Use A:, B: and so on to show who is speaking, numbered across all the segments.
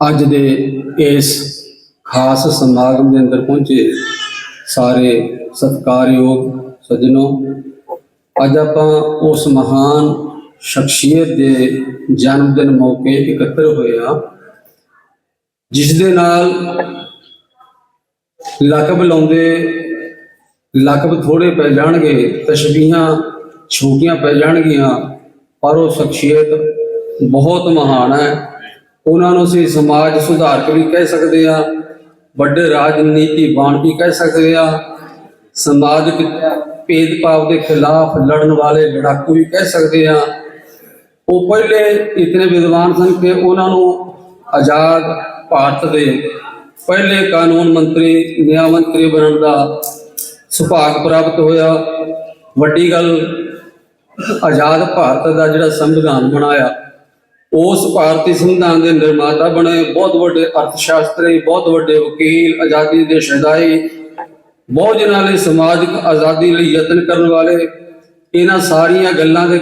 A: ਅੱਜ ਦੇ ਇਸ ਖਾਸ ਸਮਾਗਮ ਦੇ ਅੰਦਰ ਪਹੁੰਚੇ ਸਾਰੇ ਸਤਿਕਾਰਯੋਗ ਸੱਜਣੋ, ਅੱਜ ਆਪਾਂ ਉਸ ਮਹਾਨ ਸ਼ਖਸੀਅਤ ਦੇ ਜਨਮ ਦਿਨ ਮੌਕੇ ਇਕੱਤਰ ਹੋਏ ਆ ਜਿਸ ਦੇ ਨਾਲ ਲਕਬ ਲਾਉਂਦੇ, ਲਕਬ ਥੋੜੇ ਪੈ ਜਾਣਗੇ, ਤਸ਼ਬੀਹਾਂ ਛੋਟੀਆਂ ਪੈ ਜਾਣਗੀਆਂ, ਪਰ ਉਹ ਸ਼ਖਸੀਅਤ ਬਹੁਤ ਮਹਾਨ ਹੈ। ਉਹਨਾਂ ਨੂੰ ਅਸੀਂ ਸਮਾਜ ਸੁਧਾਰਕ ਵੀ ਕਹਿ ਸਕਦੇ ਆ ਵੱਡੇ ਰਾਜਨੀਤੀਬਾਣ ਵੀ ਕਹਿ ਸਕਦੇ ਆ ਸਮਾਜਿਕ ਭੇਦਭਾਵ ਦੇ ਖਿਲਾਫ ਲੜਨ ਵਾਲੇ ਲੜਾਕੂ ਵੀ ਕਹਿ ਸਕਦੇ ਆ ਉਹ ਪਹਿਲੇ ਇਤਨੇ ਵਿਦਵਾਨ ਸਨ ਕਿ ਉਹਨਾਂ ਨੂੰ ਆਜ਼ਾਦ ਭਾਰਤ ਦੇ ਪਹਿਲੇ ਕਾਨੂੰਨ ਮੰਤਰੀ ਨਿਆਂ ਮੰਤਰੀ ਬਣਨ ਦਾ ਸੁਭਾਗ ਪ੍ਰਾਪਤ ਹੋਇਆ। ਵੱਡੀ ਗੱਲ, ਆਜ਼ਾਦ ਭਾਰਤ ਦਾ ਜਿਹੜਾ ਸੰਵਿਧਾਨ ਬਣਾਇਆ। ਉਸ ਭਾਰਤੀ ਸੰਵਿਧਾਨ ਦੇ ਨਿਰਮਾਤਾ ਬਣੇ, ਬਹੁਤ ਵੱਡੇ ਅਰਥ ਸ਼ਾਸਤਰੀ ਬਹੁਤ ਵੱਡੇ ਵਕੀਲ, ਆਜ਼ਾਦੀ ਦੇ ਸ਼ਹਿਦਾਈ ਬਹੁਤ ਜਿਨ੍ਹਾਂ ਲਈ ਸਮਾਜਿਕ ਆਜ਼ਾਦੀ ਲਈ ਯਤਨ ਕਰਨ ਵਾਲੇ, ਇਹਨਾਂ ਸਾਰੀਆਂ ਗੱਲਾਂ ਦੇ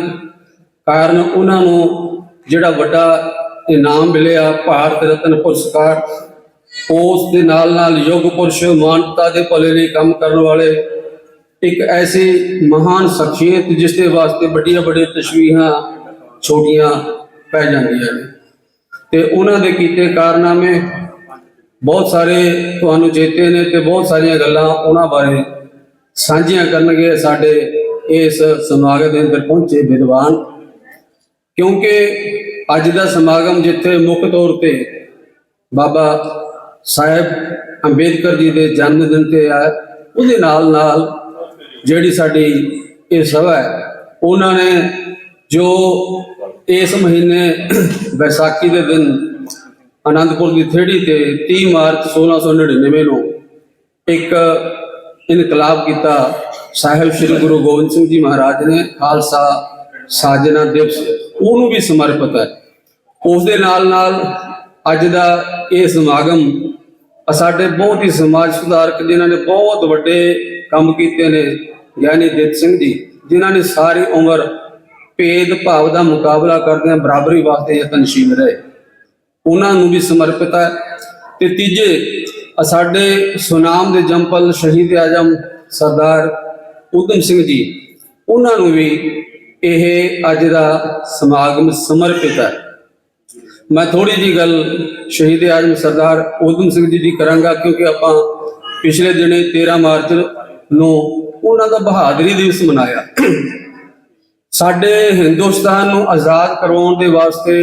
A: ਕਾਰਨ ਉਹਨਾਂ ਨੂੰ ਜਿਹੜਾ ਵੱਡਾ ਇਨਾਮ ਮਿਲਿਆ, ਭਾਰਤ ਰਤਨ ਪੁਰਸਕਾਰ, ਉਸ ਦੇ ਨਾਲ ਨਾਲ ਯੁੱਗ ਪੁਰਸ਼ ਮਾਨਤਾ ਦੇ ਭਲੇ ਲਈ ਕੰਮ ਕਰਨ ਵਾਲੇ, ਇੱਕ ਐਸੀ ਮਹਾਨ ਸ਼ਖਸੀਅਤ ਜਿਸ ਦੇ ਵਾਸਤੇ ਵੱਡੀਆਂ ਵੱਡੀਆਂ ਤਸ਼ਵੀਹਾਂ ਛੋਟੀਆਂ ਪੈ ਜਾਂਦੀਆਂ ਨੇ ਤੇ ਉਹਨਾਂ ਦੇ ਕੀਤੇ ਕਾਰਨਾਮੇ ਬਹੁਤ ਸਾਰੇ ਤੁਹਾਨੂੰ ਚੇਤੇ ਨੇ ਤੇ ਬਹੁਤ ਸਾਰੀਆਂ ਗੱਲਾਂ ਉਹਨਾਂ ਬਾਰੇ ਸਾਂਝੀਆਂ ਕਰਨਗੇ ਸਾਡੇ ਇਸ ਸਮਾਗਮ ਦੇ ਅੰਦਰ ਪਹੁੰਚੇ ਵਿਦਵਾਨ। ਕਿਉਂਕਿ ਅੱਜ ਦਾ ਸਮਾਗਮ ਜਿੱਥੇ ਮੁੱਖ ਤੌਰ ਤੇ ਬਾਬਾ ਸਾਹਿਬ ਅੰਬੇਦਕਰ ਜੀ ਦੇ ਜਨਮ ਦਿਨ ਤੇ ਆ ਉਹਦੇ ਨਾਲ ਨਾਲ ਜਿਹੜੀ ਸਾਡੀ ਇਹ ਸਭਾ ਹੈ, ਉਹਨਾਂ ਨੇ ਜੋ ਇਸ ਮਹੀਨੇ ਵਿਸਾਖੀ ਦੇ ਦਿਨ ਆਨੰਦਪੁਰ ਦੀ ਥੇੜੀ ਤੇ 30 ਮਾਰਚ 1699 ਨੂੰ ਇੱਕ ਇਨਕਲਾਬ ਕੀਤਾ ਸਾਹਿਬ ਸ੍ਰੀ ਗੁਰੂ ਗੋਬਿੰਦ ਸਿੰਘ ਜੀ ਮਹਾਰਾਜ ਨੇ, ਖਾਲਸਾ ਸਾਜਨਾ ਦਿਵਸ। ਉਹਨੂੰ ਵੀ ਸਮਰਪਿਤ ਹੈ। ਉਸ ਦੇ ਨਾਲ ਨਾਲ ਅੱਜ ਦਾ ਇਹ ਸਮਾਗਮ ਸਾਡੇ ਬਹੁਤ ਹੀ ਸਮਾਜ ਸੁਧਾਰਕ, ਜਿਨ੍ਹਾਂ ਨੇ ਬਹੁਤ ਵੱਡੇ ਕੰਮ ਕੀਤੇ ਨੇ ਗਿਆਨੀ ਦਿੱਤ ਸਿੰਘ ਜੀ, ਜਿਨ੍ਹਾਂ ਨੇ ਸਾਰੀ ਉਮਰ ਭੇਦ ਭਾਵ ਦਾ ਮੁਕਾਬਲਾ ਕਰਦਿਆਂ ਬਰਾਬਰੀ ਵਾਸਤੇ ਯਤਨਸ਼ੀਲ ਰਹੇ। ਉਹਨਾਂ ਨੂੰ ਵੀ ਸਮਰਪਿਤ ਹੈ। ਤੇ ਤੀਜੇ, ਸਾਡੇ ਸੁਨਾਮ ਦੇ ਜੰਪਲ ਸ਼ਹੀਦ ਆਜਮ ਸਰਦਾਰ ਊਧਮ ਸਿੰਘ ਜੀ, ਉਹਨਾਂ ਨੂੰ ਵੀ ਇਹ ਅੱਜ ਦਾ ਸਮਾਗਮ ਸਮਰਪਿਤ ਹੈ। ਮੈਂ ਥੋੜੀ ਜੀ ਗੱਲ ਸ਼ਹੀਦ ਆਜਮ ਸਰਦਾਰ ਊਧਮ ਸਿੰਘ ਜੀ ਦੀ ਕਰਾਂਗਾ, ਕਿਉਂਕਿ ਆਪਾਂ ਪਿਛਲੇ ਦਿਨੇ 13 ਮਾਰਚ ਨੂੰ ਉਹਨਾਂ ਦਾ ਬਹਾਦਰੀ ਦਿਵਸ ਮਨਾਇਆ। ਸਾਡੇ ਹਿੰਦੁਸਤਾਨ ਨੂੰ ਆਜ਼ਾਦ ਕਰਵਾਉਣ ਦੇ ਵਾਸਤੇ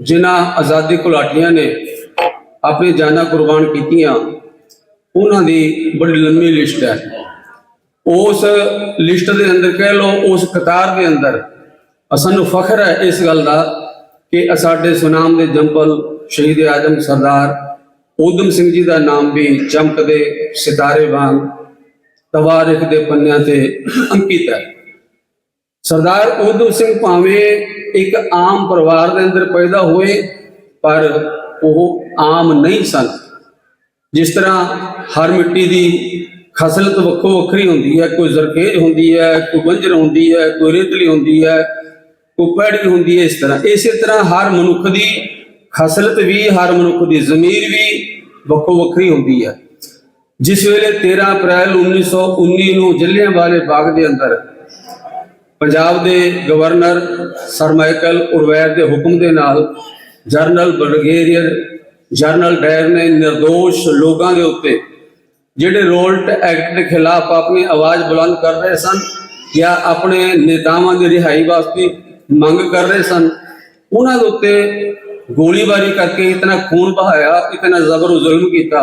A: ਜਿਨ੍ਹਾਂ ਆਜ਼ਾਦੀ ਘੁਲਾਟੀਆਂ ਨੇ ਆਪਣੀ ਜਾਨਾਂ ਕੁਰਬਾਨ ਕੀਤੀਆਂ, ਉਹਨਾਂ ਦੀ ਬੜੀ ਲੰਮੀ ਲਿਸਟ ਹੈ। ਉਸ ਲਿਸਟ ਦੇ ਅੰਦਰ ਕਹਿ ਲਓ, ਉਸ ਕਤਾਰ ਦੇ ਅੰਦਰ ਸਾਨੂੰ ਫਖਰ ਹੈ ਇਸ ਗੱਲ ਦਾ ਕਿ ਸਾਡੇ ਸੁਨਾਮ ਦੇ ਜੰਪਲ ਸ਼ਹੀਦ ਆਜਮ ਸਰਦਾਰ ਊਧਮ ਸਿੰਘ ਜੀ ਦਾ ਨਾਮ ਵੀ ਚਮਕਦੇ ਸਿਤਾਰੇ ਵਾਂਗ ਤਵਾਰਿਖ ਦੇ ਪੰਨਿਆਂ ਤੇ ਅੰਕਿਤ ਹੈ। ਸਰਦਾਰ ਊਧਮ ਸਿੰਘ ਭਾਵੇਂ ਇੱਕ ਆਮ ਪਰਿਵਾਰ ਦੇ ਅੰਦਰ ਪੈਦਾ ਹੋਏ, ਪਰ ਉਹ ਆਮ ਨਹੀਂ ਸਨ। ਜਿਸ ਤਰ੍ਹਾਂ ਹਰ ਮਿੱਟੀ ਦੀ ਖਸਲਤ ਵੱਖੋ ਵੱਖਰੀ ਹੁੰਦੀ ਹੈ, ਕੋਈ ਜ਼ਰਖੇਜ਼ ਹੁੰਦੀ ਹੈ, ਕੋਈ ਬੰਜਰ ਹੁੰਦੀ ਹੈ, ਕੋਈ ਰੇਤਲੀ ਹੁੰਦੀ ਹੈ, ਕੋਈ ਪੈੜੀ ਹੁੰਦੀ ਹੈ, ਇਸ ਤਰ੍ਹਾਂ। ਇਸੇ ਤਰ੍ਹਾਂ ਹਰ ਮਨੁੱਖ ਦੀ ਖਸਲਤ ਵੀ, ਹਰ ਮਨੁੱਖ ਦੀ ਜ਼ਮੀਰ ਵੀ ਵੱਖੋ ਵੱਖਰੀ ਹੁੰਦੀ ਹੈ। ਜਿਸ ਵੇਲੇ 13 ਅਪ੍ਰੈਲ 1919 ਨੂੰ ਜਲਿਆਂਵਾਲੇ ਬਾਗ ਦੇ ਅੰਦਰ ਪੰਜਾਬ ਦੇ ਗਵਰਨਰ ਸਰ ਮਾਈਕਲ ਉਰਵੈਰ ਦੇ ਹੁਕਮ ਦੇ ਨਾਲ ਜਨਰਲ ਬ੍ਰਿਗੇਡੀਅਰ ਜਨਰਲ ਡਾਇਰ ਨੇ નિર્ਦੋਸ਼ ਲੋਕਾਂ ਦੇ ਉੱਤੇ ਜਿਹੜੇ ਰੋਲਟ ਐਕਟ ਦੇ ਖਿਲਾਫ ਆਪਣੀ ਆਵਾਜ਼ ਬੁਲੰਦ ਕਰ ਰਹੇ ਸਨ ਜਾਂ ਆਪਣੇ ਨੇਤਾਵਾਂ ਦੀ ਰਿਹਾਈ ਵਾਸਤੇ ਮੰਗ ਕਰ ਰਹੇ ਸਨ, ਉਹਨਾਂ ਦੇ ਉੱਤੇ ਗੋਲੀਬਾਰੀ ਕਰਕੇ ਇਤਨਾ ਖੂਨ ਬਹਾਇਆ ਇਤਨਾ ਜ਼ਬਰ ਜ਼ੁਲਮ ਕੀਤਾ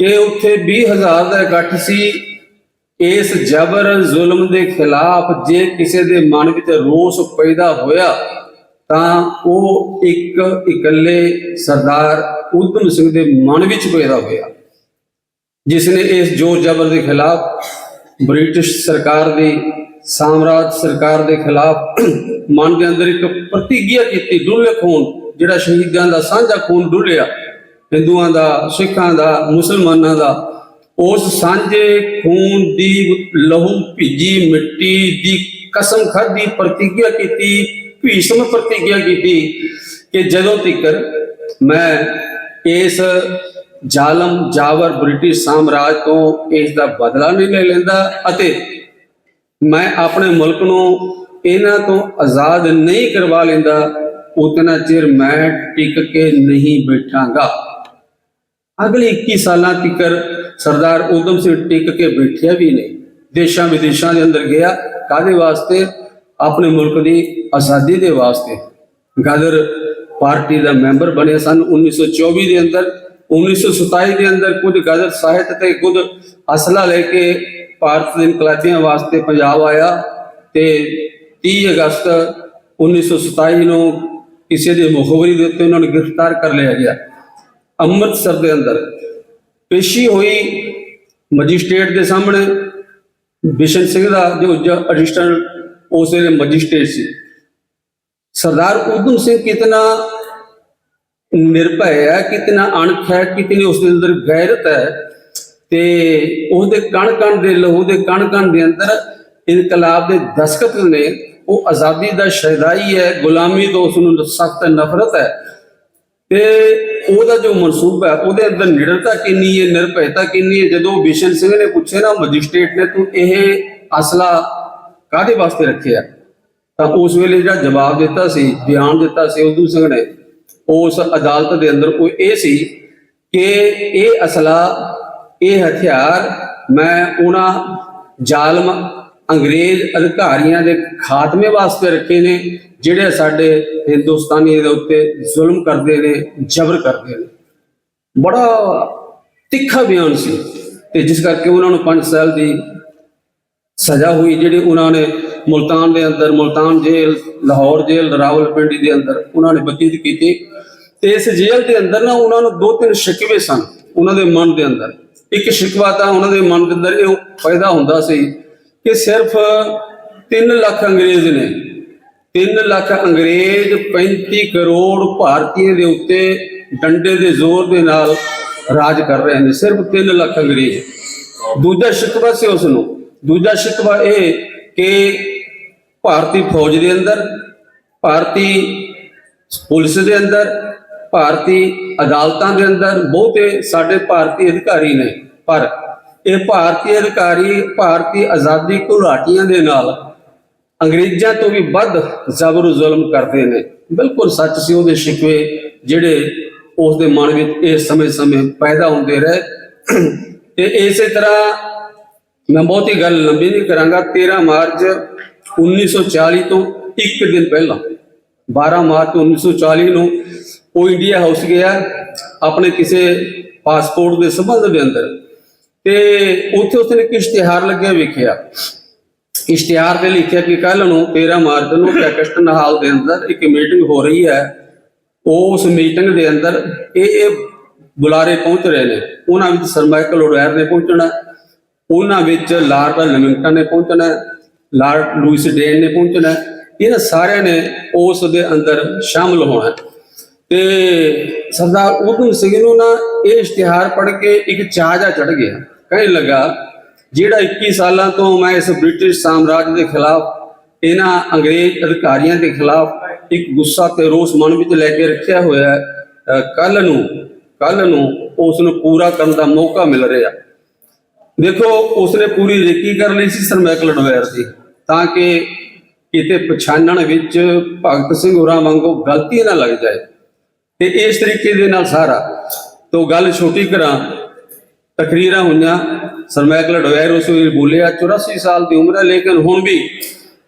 A: ਕਿ ਉੱਥੇ 20000 ਦਾ ਇਕੱਠ ਸੀ। ਇਸ ਜ਼ਬਰ ਜ਼ੁਲਮ ਦੇ ਖਿਲਾਫ ਜੇ ਕਿਸੇ ਦੇ ਮਨ ਵਿੱਚ ਰੋਸ ਪੈਦਾ ਹੋਇਆ, ਤਾਂ ਉਹ ਇੱਕ ਇਕੱਲੇ ਸਰਦਾਰ ਊਧਮ ਸਿੰਘ ਦੇ ਮਨ ਵਿੱਚ ਪੈਦਾ ਹੋਇਆ ਜਿਸ ਨੇ ਇਸ ਜ਼ੋਰ ਜ਼ਬਰ ਦੇ ਖਿਲਾਫ ਬ੍ਰਿਟਿਸ਼ ਸਰਕਾਰ ਦੀ, ਸਾਮਰਾਜ ਸਰਕਾਰ ਦੇ ਖਿਲਾਫ ਮਨ ਦੇ ਅੰਦਰ ਇੱਕ ਪ੍ਰਤੀਗਿਆ ਕੀਤੀ, ਡੁੱਲੇ ਖੂਨ, ਜਿਹੜਾ ਸ਼ਹੀਦਾਂ ਦਾ ਸਾਂਝਾ ਖੂਨ ਡੁੱਲਿਆ, ਹਿੰਦੂਆਂ ਦਾ, ਸਿੱਖਾਂ ਦਾ, ਮੁਸਲਮਾਨਾਂ ਦਾ ਉਸ ਸਾਂਝੇ ਖੂਨ ਦੀ ਲਹੂ ਭਿੱਜੀ ਮਿੱਟੀ ਦੀ ਕਸਮ ਖਾਧੀ, ਪ੍ਰਤੀਗਿਆ ਕੀਤੀ, ਭੀਸ਼ਮ ਪ੍ਰਤੀਗਿਆ ਕੀਤੀ ਕਿ ਜਦੋਂ ਤੀਕਰ ਮੈਂ ਇਸ ਜ਼ਾਲਮ ਜਾਵਰ ਬ੍ਰਿਟਿਸ਼ ਸਾਮਰਾਜ ਤੋਂ ਇਸ ਦਾ ਬਦਲਾ ਨਹੀਂ ਲੈ ਲੈਂਦਾ ਅਤੇ ਮੈਂ ਆਪਣੇ ਮੁਲਕ ਨੂੰ ਇਹਨਾਂ ਤੋਂ ਆਜ਼ਾਦ ਨਹੀਂ ਕਰਵਾ ਲੈਂਦਾ, ਉਤਨਾ ਚਿਰ ਮੈਂ ਟਿਕ ਕੇ ਨਹੀਂ ਬੈਠਾਂਗਾ। ਅਗਲੇ 21 ਸਾਲਾਂ ਤੱਕ ਸਰਦਾਰ ਊਧਮ ਸਿੰਘ ਟਿਕ ਕੇ ਬੈਠਿਆ ਵੀ ਨਹੀਂ। ਦੇਸ਼ਾਂ ਵਿਦੇਸ਼ਾਂ ਦੇ ਅੰਦਰ ਗਿਆ ਕਾਦੇ ਵਾਸਤੇ? ਆਪਣੇ ਮੁਲਕ ਦੀ ਆਜ਼ਾਦੀ ਦੇ ਵਾਸਤੇ। ਗਦਰ ਪਾਰਟੀ ਦਾ ਮੈਂਬਰ ਬਣੇ ਸਨ 1924 ਦੇ ਅੰਦਰ। 1927 ਦੇ ਅੰਦਰ ਕੁਝ ਗਦਰ ਸਾਹਿਤ ਤੇ ਕੁਝ ਅਸਲਾ ਲੈ ਕੇ ਭਾਰਤ ਦੇ ਇਨਕਲਾਬੀਆਂ ਵਾਸਤੇ ਪੰਜਾਬ ਆਇਆ ਤੇ 30 ਅਗਸਤ 1927 ਨੂੰ ਕਿਸੇ ਦੇ ਮੁਖਬਰੀ ਦੇ ਉੱਤੇ ਉਹਨਾਂ ਨੂੰ ਗ੍ਰਿਫਤਾਰ ਕਰ ਲਿਆ ਗਿਆ। ਅੰਮ੍ਰਿਤਸਰ ਦੇ ਅੰਦਰ ਪੇਸ਼ੀ ਹੋਈ ਮੈਜਿਸਟ੍ਰੇਟ ਦੇ ਸਾਹਮਣੇ। ਬਿਸ਼ਨ ਸਿੰਘ ਦਾ ਜੋ ਐਡੀਸ਼ਨਲ ਉਸ ਵੇਲੇ ਮੈਜਿਸਟ੍ਰੇਟ ਸੀ। ਸਰਦਾਰ ਉਦਮ ਸਿੰਘ ਕਿਤਨਾ ਨਿਰਭੈ ਹੈ, ਕਿਤਨਾ ਅਣਖ ਹੈ, ਕਿਤਨੀ ਉਸ ਦੇ ਅੰਦਰ ਗੈਰਤ ਹੈ ਤੇ ਉਹਦੇ ਕਣ ਕਣ ਦੇ ਲਹੂ ਦੇ ਕਣ ਕਣ ਦੇ ਅੰਦਰ ਇਨਕਲਾਬ ਦੇ ਦਸਖਤ ਨੇ। ਉਹ ਆਜ਼ਾਦੀ ਦਾ ਸ਼ਹਿਦਾਈ ਹੈ, ਗੁਲਾਮੀ ਤੋਂ ਉਸ ਨੂੰ ਸਖਤ ਨਫ਼ਰਤ ਹੈ। ਤੇ ਉਹਦਾ ਜੋ ਮਨਸੂਬ ਹੈ, ਉਹਦੇ ਅੰਦਰ ਨਿਡਰਤਾ ਕਿੰਨੀ ਹੈ ਨਿਰਭੈਤਾ ਕਿੰਨੀ ਹੈ, ਜਦੋਂ ਬਿਸ਼ਨ ਸਿੰਘ ਨੇ ਪੁੱਛਿਆ ਨਾ ਮੈਜਿਸਟ੍ਰੇਟ ਨੇ, ਤੂੰ ਇਹ ਅਸਲਾ ਕਾਦੇ ਵਾਸਤੇ ਰੱਖਿਆ? ਤਾਂ ਉਸ ਵੇਲੇ ਜਿਹੜਾ ਜਵਾਬ ਦਿੱਤਾ ਸੀ, ਬਿਆਨ ਦਿੱਤਾ ਸੀ ਉਦੋਂ ਸਿੰਘ ਨੇ, ਉਸ ਅਦਾਲਤ ਦੇ ਅੰਦਰ ਉਹ ਇਹ ਸੀ ਕਿ ਇਹ ਅਸਲਾ, ਇਹ ਹਥਿਆਰ ਮੈਂ ਉਹਨਾਂ ਜ਼ਾਲਮ ਅੰਗਰੇਜ਼ ਅਧਿਕਾਰੀਆਂ ਦੇ ਖਾਤਮੇ ਵਾਸਤੇ ਰੱਖੇ ਨੇ, ਜਿਹੜੇ ਸਾਡੇ ਹਿੰਦੁਸਤਾਨੀ ਦੇ ਉੱਤੇ ਜ਼ੁਲਮ ਕਰਦੇ ਨੇ, ਜ਼ਬਰ ਕਰਦੇ ਨੇ। ਬੜਾ ਤਿੱਖਾ ਬਿਆਨ ਸੀ ਤੇ ਜਿਸ ਕਰਕੇ ਉਹਨਾਂ ਨੂੰ 5 ਸਾਲ ਦੀ ਸਜ਼ਾ ਹੋਈ, ਜਿਹੜੀ ਉਹਨਾਂ ਨੇ ਮੁਲਤਾਨ ਦੇ ਅੰਦਰ, ਮੁਲਤਾਨ ਜੇਲ੍ਹ, ਲਾਹੌਰ ਜੇਲ੍ਹ, ਰਾਵਲਪਿੰਡੀ ਦੇ ਅੰਦਰ ਉਹਨਾਂ ਨੇ ਬਤੀਤ ਕੀਤੀ। ਤੇ ਇਸ ਜੇਲ੍ਹ ਦੇ ਅੰਦਰ ਨਾ ਉਹਨਾਂ ਨੂੰ ਦੋ ਤਿੰਨ ਸ਼ਿਕਵੇ ਸਨ, ਉਹਨਾਂ ਦੇ ਮਨ ਦੇ ਅੰਦਰ। ਇੱਕ ਸ਼ਿਕਵਾ ਤਾਂ ਉਹਨਾਂ ਦੇ ਮਨ ਦੇ ਅੰਦਰ ਇਹ ਪੈਦਾ ਹੁੰਦਾ ਸੀ ਕਿ ਸਿਰਫ 3 ਲੱਖ ਅੰਗਰੇਜ਼ ਨੇ। 3 ਲੱਖ ਅੰਗਰੇਜ਼ 35 ਕਰੋੜ ਭਾਰਤੀਆਂ ਦੇ ਉੱਤੇ ਡੰਡੇ ਦੇ ਜ਼ੋਰ ਦੇ ਨਾਲ ਰਾਜ ਕਰ ਰਹੇ ਨੇ। ਸਿਰਫ 3 ਲੱਖ ਅੰਗਰੇਜ਼। ਦੂਜਾ ਸ਼ਿਕਵਾ ਸੀ ਉਸ ਨੂੰ ਦੂਜਾ ਸ਼ਿਕਵਾ ਇਹ ਕਿ ਭਾਰਤੀ ਫੌਜ ਦੇ ਅੰਦਰ, ਭਾਰਤੀ ਪੁਲਿਸ ਦੇ ਅੰਦਰ, ਭਾਰਤੀ ਅਦਾਲਤਾਂ ਦੇ ਅੰਦਰ ਬਹੁਤੇ ਸਾਡੇ ਭਾਰਤੀ ਅਧਿਕਾਰੀ ਨੇ। ਪਰ ਇਹ ਭਾਰਤੀ ਅਧਿਕਾਰੀ ਭਾਰਤੀ ਆਜ਼ਾਦੀ ਘੁਲਾਟੀਆਂ ਦੇ ਨਾਲ ਅੰਗਰੇਜ਼ਾਂ ਤੋਂ ਵੀ ਵੱਧ ਜ਼ਬਰ ਜ਼ੁਲਮ ਕਰਦੇ ਨੇ। ਬਿਲਕੁਲ ਸੱਚ ਸੀ ਉਹਦੇ ਸ਼ਿਕਵੇ ਜਿਹੜੇ ਉਸ ਦੇ ਮਨ ਵਿੱਚ ਇਸ ਸਮੇਂ-ਸਮੇਂ ਪੈਦਾ ਹੁੰਦੇ ਰਹੇ। ਤੇ ਇਸੇ ਤਰ੍ਹਾਂ ਮੈਂ ਬਹੁਤੀ ਗੱਲ ਲੰਬੀ ਨਹੀਂ ਕਰਾਂਗਾ। 13 ਮਾਰਚ 1940 ਤੋਂ ਇੱਕ ਦਿਨ ਪਹਿਲਾਂ 12 ਮਾਰਚ 1940 ਨੂੰ ਉਹ ਇੰਡੀਆ ਹਾਊਸ ਗਿਆ ਆਪਣੇ ਕਿਸੇ ਪਾਸਪੋਰਟ ਦੇ ਸੰਬੰਧ ਦੇ ਅੰਦਰ। ਤੇ ਉੱਥੇ ਉਸਨੇ ਇੱਕ ਇਸ਼ਤਿਹਾਰ ਲੱਗਿਆ ਵੇਖਿਆ। ਇਸ਼ਤਿਹਾਰ ਤੇ ਲਿਖਿਆ ਕਿ ਕੱਲ ਨੂੰ 13 ਮਾਰਚ ਨੂੰ ਕੈਕਸਟਨ ਹਾਲ ਦੇ ਅੰਦਰ ਇੱਕ ਮੀਟਿੰਗ ਹੋ ਰਹੀ ਹੈ। ਉਸ ਮੀਟਿੰਗ ਦੇ ਅੰਦਰ ਇਹ ਇਹ ਬੁਲਾਰੇ ਪਹੁੰਚ ਰਹੇ ਨੇ। ਉਹਨਾਂ ਵਿੱਚ ਸਰਮਾਈਕਲ ਓਡੈਰ ਨੇ ਪਹੁੰਚਣਾ, ਉਹਨਾਂ ਵਿੱਚ ਲਾਰਡ ਲਿਵਿੰਗਟਨ ਨੇ ਪਹੁੰਚਣਾ, ਲਾਰਡ ਲੂਇਸ ਡੇਨ ਨੇ ਪਹੁੰਚਣਾ। ਇਹਨਾਂ ਸਾਰਿਆਂ ਨੇ ਉਸ ਦੇ ਅੰਦਰ ਸ਼ਾਮਲ ਹੋਣਾ। ਤੇ ਸਰਦਾਰ ਉਦਮ ਸਿੰਘ ਨੂੰ ਨਾ ਇਹ ਇਸ਼ਤਿਹਾਰ ਪੜ੍ਹ ਕੇ ਇੱਕ ਚਾਹ ਜਾ ਚੜ ਗਿਆ। ਕਹਿਣ ਲੱਗਾ, ਜਿਹੜਾ 21 ਸਾਲਾਂ ਤੋਂ ਮੈਂ ਇਸ ਬ੍ਰਿਟਿਸ਼ ਸਾਮਰਾਜ ਦੇ ਖਿਲਾਫ, ਇਹਨਾਂ ਅੰਗਰੇਜ਼ ਅਧਿਕਾਰੀਆਂ ਦੇ ਖਿਲਾਫ ਇੱਕ ਗੁੱਸਾ ਤੇ ਰੋਸ ਮਨ ਵਿੱਚ ਲੈ ਕੇ ਰੱਖਿਆ ਹੋਇਆ ਕੱਲ ਨੂੰ ਕੱਲ ਨੂੰ ਉਸ ਨੂੰ ਪੂਰਾ ਕਰਨ ਦਾ ਮੌਕਾ ਮਿਲ ਰਿਹਾ ਦੇਖੋ, ਉਸਨੇ ਪੂਰੀ ਰੇਕੀ ਕਰ ਲਈ ਸੀ ਸਰ ਮੈਕਲ ਡਵੇਰ ਦੀ, ਤਾਂ ਕਿ ਕਿਤੇ ਪਛਾਣਨ ਵਿੱਚ ਭਗਤ ਸਿੰਘ ਹੋਰਾਂ ਵਾਂਗੂ ਗਲਤੀ ਨਾ ਲੱਗ ਜਾਏ। ਤੇ ਇਸ ਤਰੀਕੇ ਦੇ ਨਾਲ ਸਾਰਾ, ਤੋਂ ਗੱਲ ਛੋਟੀ ਕਰਾਂ ਤਕਰੀਰਾਂ ਹੋਈਆਂ। ਸਰ ਮੈਕਲ ਉਸ ਵੇਲੇ ਬੋਲਿਆ 84 ਸਾਲ ਦੀ ਉਮਰ ਹੈ, ਲੇਕਿਨ ਹੁਣ ਵੀ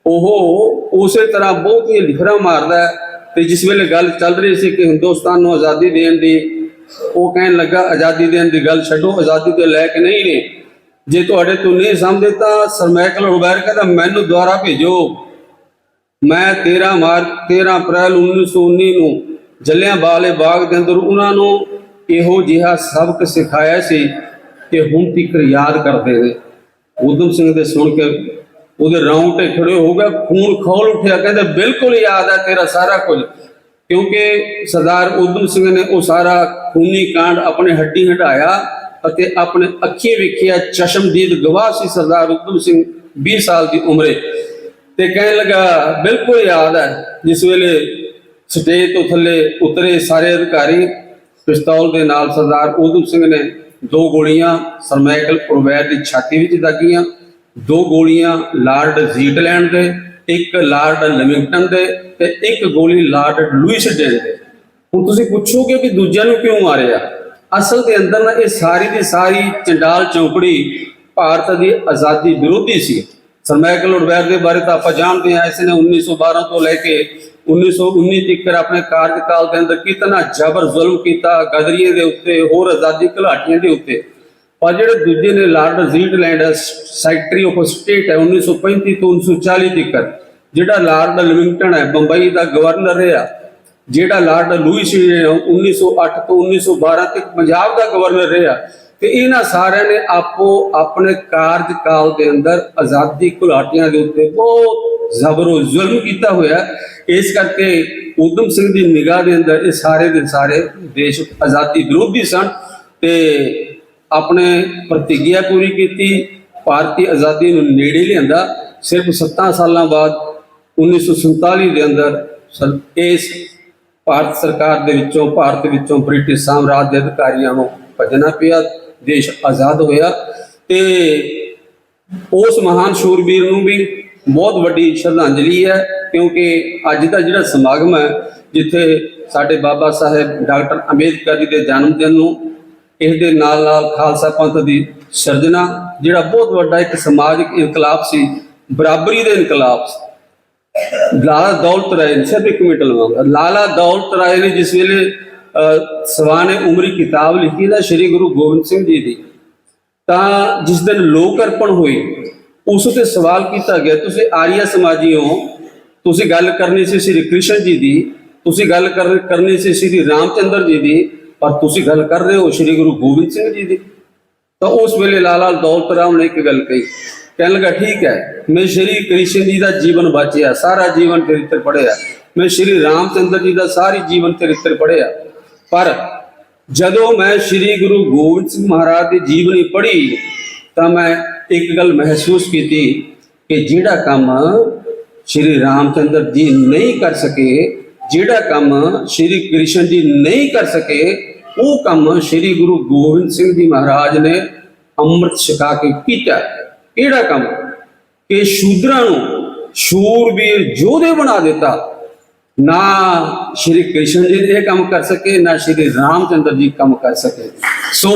A: ਉਹ ਉਸੇ ਤਰ੍ਹਾਂ ਬਹੁਤ ਹੀ ਲਿਖਰਾ ਮਾਰਦਾ ਹੈ ਤੇ ਜਿਸ ਵੇਲੇ ਗੱਲ ਚੱਲ ਰਹੀ ਸੀ ਕਿ ਹਿੰਦੁਸਤਾਨ ਨੂੰ ਆਜ਼ਾਦੀ ਦੇਣ ਦੀ, ਉਹ ਕਹਿਣ ਲੱਗਾ, ਆਜ਼ਾਦੀ ਦੇਣ ਦੀ ਗੱਲ ਛੱਡੋ, ਆਜ਼ਾਦੀ ਦੇ ਲੈ ਕੇ ਨਹੀਂ ਨੇ। ਜੇ ਤੁਹਾਡੇ ਤੋਂ ਨਹੀਂ ਸਮਝਦੇ ਤਾਂ ਸਰਮੈਕਲ ਉਬੈਰ ਕਹਿੰਦਾ, ਮੈਨੂੰ ਦੁਆਰਾ ਭੇਜੋ। ਮੈਂ 13 ਮਾਰਚ 13 ਅਪ੍ਰੈਲ 1919 ਨੂੰ ਜਲਿਆਂਵਾਲੇ ਬਾਗ ਦੇ ਅੰਦਰ ਉਹਨਾਂ ਨੂੰ ਇਹੋ ਜਿਹਾ ਸਬਕ ਸਿਖਾਇਆ ਸੀ ਤੇ ਹੁਣ ਤੱਕ ਯਾਦ ਕਰਦੇ ਨੇ ਉਦਮ ਸਿੰਘ ਦੇ ਸੁਣ ਕੇ ਉਹਦੇ ਰੌਂਟੇ ਖੜੇ ਹੋ ਗਏ ਖੂਨ ਖੋਲ ਉੱਠਿਆ, ਕਹਿੰਦੇ ਬਿਲਕੁਲ ਯਾਦ ਹੈ ਤੇਰਾ ਸਾਰਾ ਕੁਝ। ਕਿਉਂਕਿ ਸਰਦਾਰ ਉਦਮ ਸਿੰਘ ਨੇ ਉਹ ਸਾਰਾ ਖੂਨੀ ਕਾਂਡ ਆਪਣੇ ਹੱਡੀ ਹਟਾਇਆ ਅਤੇ ਆਪਣੇ ਅੱਖੀ ਵੇਖਿਆ ਚਸ਼ਮਦੀਦ ਗਵਾਹ ਸੀ ਸਰਦਾਰ ਉਦਮ ਸਿੰਘ 20 ਸਾਲ ਦੀ ਉਮਰੇ। ਤੇ ਕਹਿਣ ਲੱਗਾ, ਬਿਲਕੁਲ ਯਾਦ ਹੈ ਜਿਸ ਵੇਲੇ ਸਟੇਜ ਤੋਂ ਥੱਲੇ ਉਤਰੇ ਸਾਰੇ ਅਧਿਕਾਰੀ, ਪਿਸਤੌਲ ਦੇ ਨਾਲ ਸਰਦਾਰ ਉਦਮ ਸਿੰਘ ਨੇ ਦੋ ਗੋਲੀਆਂ ਸਰਮੈਕਲ ਪ੍ਰੋਵੈਰ ਦੀ ਛਾਤੀ ਵਿੱਚ ਦਾਗੀਆਂ ਦੋ ਗੋਲੀਆਂ ਲਾਰਡ ਜ਼ੀਟਲੈਂਡ ਦੇ, ਇੱਕ ਲਾਰਡ ਲਿਵਿੰਗਟਨ ਦੇ ਤੇ ਇੱਕ ਗੋਲੀ ਲਾਰਡ ਲੂਇਸਡੇਨ ਦੇ। ਹੁਣ ਤੁਸੀਂ ਪੁੱਛੋਗੇ ਕਿ ਦੂਜਿਆਂ ਨੂੰ ਕਿਉਂ ਮਾਰਿਆ? ਅਸਲ ਦੇ ਅੰਦਰ ਨਾ ਇਹ ਸਾਰੀ ਦੀ ਸਾਰੀ ਚੰਡਾਲ ਚੌਂਕੜੀ ਭਾਰਤ ਦੀ ਆਜ਼ਾਦੀ ਵਿਰੋਧੀ ਸੀ। ਸਰਮੈਕਲ ਉਡਵੈਰ ਦੇ ਬਾਰੇ ਤਾਂ ਆਪਾਂ ਜਾਣਦੇ ਹਾਂ ਇਸ ਨੇ 1912 ਤੋਂ ਲੈ ਕੇ 1919 ਤੱਕ ਆਪਣੇ ਕਾਰਜਕਾਲ ਦੇ ਅੰਦਰ ਕਿਤਨਾ ਜ਼ਬਰ ਜ਼ੁਲਮ ਕੀਤਾ ਗਦਰੀਏ ਦੇ ਉੱਤੇ ਹੋਰ ਆਜ਼ਾਦੀ ਘੁਲਾਟੀਆਂ ਦੇ ਉੱਤੇ। ਪਰ ਜਿਹੜੇ ਦੂਜੇ ਨੇ lord Zetland secretary of state ਹੈ 1935 ਤੋਂ 1940 ਤੱਕ ਜਿਹੜਾ ਲਾਰਡ ਲਿਵਿੰਗਟਨ ਹੈ ਬੰਬਈ ਦਾ ਗਵਰਨਰ ਰਿਹਾ ਜਿਹੜਾ ਲਾਰਡ ਲੂਇਸ ਹੈ, 1908 ਤੋਂ 1912 ਤੱਕ ਪੰਜਾਬ ਦਾ ਗਵਰਨਰ ਰਿਹਾ ਤੇ ਇਹਨਾਂ ਸਾਰਿਆਂ ਨੇ ਆਪੋ ਆਪਣੇ ਕਾਰਜਕਾਲ ਦੇ ਅੰਦਰ ਆਜ਼ਾਦੀ ਘੁਲਾਟੀਆਂ ਦੇ ਉੱਤੇ ਬਹੁਤ ਜ਼ਬਰੋ ਜ਼ੁਲਮ ਕੀਤਾ ਹੋਇਆ। ਇਸ ਕਰਕੇ ਉਦਮ ਸਿੰਘ ਦੀ ਨਿਗਾਹ ਦੇ ਅੰਦਰ ਇਹ ਸਾਰੇ ਦੇ ਸਾਰੇ ਦੇਸ਼ ਆਜ਼ਾਦੀ ਵਿਰੋਧੀ ਸਨ ਤੇ ਆਪਣੇ ਪ੍ਰਤੀਗਿਆ ਪੂਰੀ ਕੀਤੀ। ਭਾਰਤੀ ਆਜ਼ਾਦੀ ਨੂੰ ਨੇੜੇ ਲਿਆਂਦਾ। ਸਿਰਫ 7 ਸਾਲਾਂ ਬਾਅਦ 1947 ਦੇ ਅੰਦਰ ਇਸ ਭਾਰਤ ਸਰਕਾਰ ਦੇ ਵਿੱਚੋਂ, ਭਾਰਤ ਵਿੱਚੋਂ ਬ੍ਰਿਟਿਸ਼ ਸਾਮਰਾਜ ਦੇ ਅਧਿਕਾਰੀਆਂ ਨੂੰ ਭੱਜਣਾ ਪਿਆ। ਦੇਸ਼ ਆਜ਼ਾਦ ਹੋਇਆ ਤੇ ਉਸ ਮਹਾਨ ਸ਼ੂਰਵੀਰ ਨੂੰ ਵੀ ਬਹੁਤ ਵੱਡੀ ਸ਼ਰਧਾਂਜਲੀ ਹੈ ਕਿਉਂਕਿ ਅੱਜ ਦਾ ਜਿਹੜਾ ਸਮਾਗਮ ਹੈ ਜਿੱਥੇ ਸਾਡੇ ਬਾਬਾ ਸਾਹਿਬ ਡਾਕਟਰ ਅੰਬੇਦਕਰ ਜੀ ਦੇ ਜਨਮ ਦਿਨ ਨੂੰ ਇਸ ਦੇ ਨਾਲ ਨਾਲ ਖਾਲਸਾ ਪੰਥ ਦੀ ਸਿਰਜਣਾ ਜਿਹੜਾ ਬਹੁਤ ਵੱਡਾ ਇੱਕ ਸਮਾਜਿਕ ਇਨਕਲਾਬ ਸੀ ਬਰਾਬਰੀ ਦੇ ਇਨਕਲਾਬ ਸੀ। ਲਾਲਾ ਦੌਲਤ ਰਾਏ ਨੇ ਸਿਰਫ ਇੱਕ ਮਿੰਟ ਲਵਾਂਗਾ। ਲਾਲਾ ਦੌਲਤ ਰਾਏ ਨੇ ਜਿਸ ਵੇਲੇ ਅਹ, ਸਵਾਨੇ ਉਮਰੀ ਕਿਤਾਬ ਲਿਖੀ ਨਾ ਸ੍ਰੀ ਗੁਰੂ ਗੋਬਿੰਦ ਸਿੰਘ ਜੀ ਦੀ ਤਾਂ ਜਿਸ ਦਿਨ ਲੋਕ ਅਰਪਣ ਹੋਈ ਉਸ ਉਤੇ ਸਵਾਲ ਕੀਤਾ ਗਿਆ, ਤੁਸੀਂ ਆਰੀਆ ਸਮਾਜੀ ਹੋ, ਤੁਸੀਂ ਗੱਲ ਕਰਨੀ ਸੀ ਸ੍ਰੀ ਕ੍ਰਿਸ਼ਨ ਜੀ ਦੀ, ਤੁਸੀਂ ਗੱਲ ਕਰਨੀ ਸੀ ਸ੍ਰੀ ਰਾਮਚੰਦਰ ਜੀ ਦੀ, ਪਰ ਤੁਸੀਂ ਗੱਲ ਕਰ ਰਹੇ ਹੋ ਸ੍ਰੀ ਗੁਰੂ ਗੋਬਿੰਦ ਸਿੰਘ ਜੀ ਦੀ। ਤਾਂ ਉਸ ਵੇਲੇ ਲਾਲਾ ਦੌਲਤ ਰਾਮ ਨੇ ਇੱਕ ਗੱਲ ਕਹੀ, ਕਹਿਣ ਲੱਗਾ, ਠੀਕ ਹੈ, ਮੈਂ ਸ਼੍ਰੀ ਕ੍ਰਿਸ਼ਨ ਜੀ ਦਾ ਜੀਵਨ ਬਾਚਿਆ, ਸਾਰਾ ਜੀਵਨ ਚਰਿੱਤਰ ਪੜਿਆ ਮੈਂ ਸ਼੍ਰੀ ਰਾਮਚੰਦਰ ਜੀ ਦਾ ਸਾਰੀ ਜੀਵਨ ਚਰਿੱਤਰ ਪੜਿਆ ਪਰ ਜਦੋਂ ਮੈਂ ਸ਼੍ਰੀ ਗੁਰੂ ਗੋਬਿੰਦ ਸਿੰਘ ਮਹਾਰਾਜ ਦੀ ਜੀਵਨੀ ਪੜ੍ਹੀ, ਤਾਂ ਮੈਂ ਇੱਕ ਗੱਲ ਮਹਿਸੂਸ ਕੀਤੀ ਕਿ ਜਿਹੜਾ ਕੰਮ ਸ਼੍ਰੀ ਰਾਮਚੰਦਰ ਜੀ ਨਹੀਂ ਕਰ ਸਕੇ, ਜਿਹੜਾ ਕੰਮ ਸ਼੍ਰੀ ਕ੍ਰਿਸ਼ਨ ਜੀ ਨਹੀਂ ਕਰ ਸਕੇ, ਉਹ ਕੰਮ ਸ਼੍ਰੀ ਗੁਰੂ ਗੋਬਿੰਦ ਸਿੰਘ ਜੀ ਮਹਾਰਾਜ ਨੇ ਅੰਮ੍ਰਿਤ ਛਕਾ ਕੇ ਕੀਤਾ। ਕਿਹੜਾ ਕੰਮ? ਕਿ ਸ਼ੂਦਰਾਂ ਨੂੰ ਸ਼ੂਰਬੀਰ ਯੋਧੇ ਬਣਾ ਦਿੱਤਾ। ਨਾ ਸ਼੍ਰੀ ਕ੍ਰਿਸ਼ਨ ਜੀ ਇਹ ਕੰਮ ਕਰ ਸਕੇ, ਨਾ ਸ਼੍ਰੀ ਰਾਮਚੰਦਰ ਜੀ ਕੰਮ ਕਰ ਸਕੇ। ਸੋ,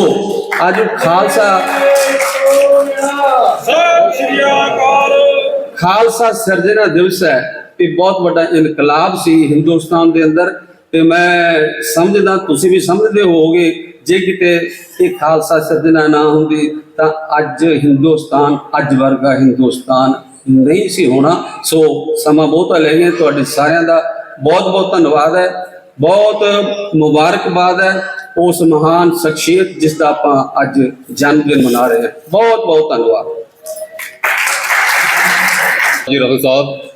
A: ਅੱਜ ਖਾਲਸਾ
B: ਸਤਿ ਸ਼੍ਰੀ ਅਕਾਲ।
A: ਖਾਲਸਾ ਸਿਰਜਣਾ ਦਿਵਸ ਹੈ ਇਹ ਬਹੁਤ ਵੱਡਾ ਇਨਕਲਾਬ ਸੀ ਹਿੰਦੁਸਤਾਨ ਦੇ ਅੰਦਰ ਤੇ ਮੈਂ ਸਮਝਦਾ, ਤੁਸੀਂ ਵੀ ਸਮਝਦੇ ਹੋਗੇ ਜੇ ਕਿਤੇ ਇਹ ਖਾਲਸਾ ਸਿਰਜਣਾ ਨਾ ਹੁੰਦੀ ਤਾਂ ਅੱਜ ਹਿੰਦੁਸਤਾਨ, ਅੱਜ ਵਰਗਾ ਹਿੰਦੁਸਤਾਨ ਨਹੀਂ ਸੀ ਹੋਣਾ। ਸੋ ਸਮਾਂ ਬਹੁਤਾ ਲੈ ਗਏ ਤੁਹਾਡੇ ਸਾਰਿਆਂ ਦਾ ਬਹੁਤ ਬਹੁਤ ਧੰਨਵਾਦ ਹੈ। ਬਹੁਤ ਮੁਬਾਰਕਬਾਦ ਹੈ ਉਸ ਮਹਾਨ ਸ਼ਖਸੀਅਤ ਜਿਸ ਦਾ ਆਪਾਂ ਅੱਜ ਜਨਮ ਦਿਨ ਮਨਾ ਰਹੇ ਹਾਂ। ਬਹੁਤ ਬਹੁਤ ਧੰਨਵਾਦ।
B: ਜੀ ਰਾਹੁਲ ਸਾਹਿਬ